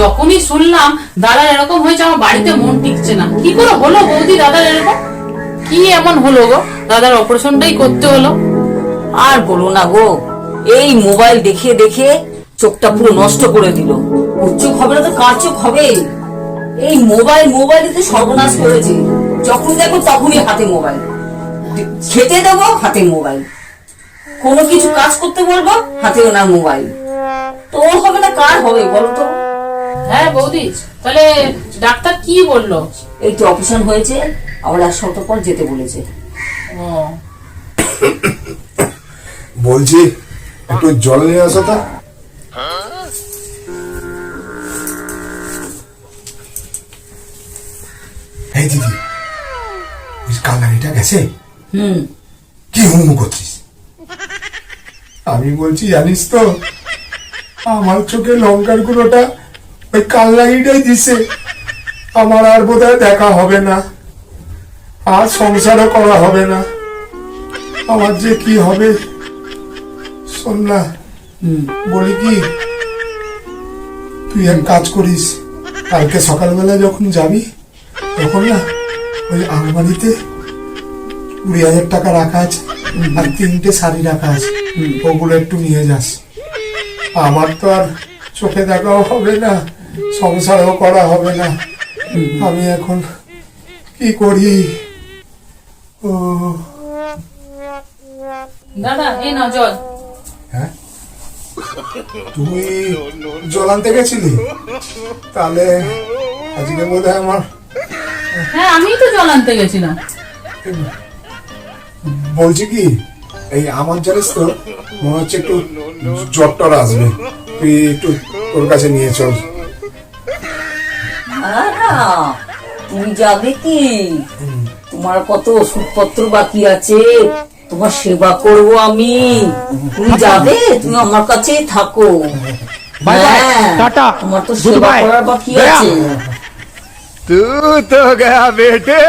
যখনই শুনলাম দাদার এরকম হয়েছে, আমার বাড়িতে মন টিকছে না। কি করে হলো বৌদি দাদার এরকম? কি এমন হলো গো? দাদার অপারেশনটাই করতে হলো। আর বলো না গো, এই মোবাইল দেখে দেখে চোখটা পুরো নষ্ট করে দিল। হবে না তো কার হবে? এই মোবাইল মোবাইল তো সর্বনাশ করেছে। যখন দেখো তখনই হাতে মোবাইল। খেতে দেবো, হাতে মোবাইল। কোনো কিছু কাজ করতে বলব হাতে ওনার মোবাইল। তোর হবে না, কার হবে বলো তো? হ্যাঁ বৌদি। তাহলে ডাক্তার কি বলল? এই তো অপারেশন হয়েছে আবার এক সপ্তাহ পর যেতে বলেছে। ও। বলছি একটু জল নিয়ে আসো তা। এই দিদি ওই কালারিটা গেছে? হুম। কি হুমু করছিস? আমি বলছি জানিস তো আমার চোখে লঙ্কার গুঁড়োটা ওই কাল্লাগিটাই দিছে। আমার আর বোধহয় দেখা হবে না। আর সংসারও করা হবে না। আমার যে কি হবে? শোন না বলি কি? তুই এক কাজ করিস। কালকে সকালবেলা যখন যাবি তখন না ওই আলমারিতে কুড়ি হাজার টাকা রাখা আছে আর তিনটে শাড়ি রাখা আছে। ওগুলো একটু নিয়ে যাস। আমার তো আর চোখে দেখাও হবে না। সংসারও করা হবে না। আমি এখন কি করি? ও। দাদা এই নাও জল। হ্যাঁ? তুই জল আনতে গেছিলি? তাহলে আজকে বোধ হয় আমার হ্যাঁ আমিই তো জল আনতে গেছিলাম। বলছি কি এই আমার জানিস তো মনে হচ্ছে একটু জ্বর টর আসবে। তুই একটু তোর কাছে নিয়ে চল। তুমি যাবে কি? তোমার কত ওষুধপত্র বাকি আছে? তোমার সেবা করব আমি। তুমি যাবে? তুমি আমার কাছে থাকো। হ্যাঁ, তোমার তো সেবা করার বাকি আছে। তু তো গা বেটে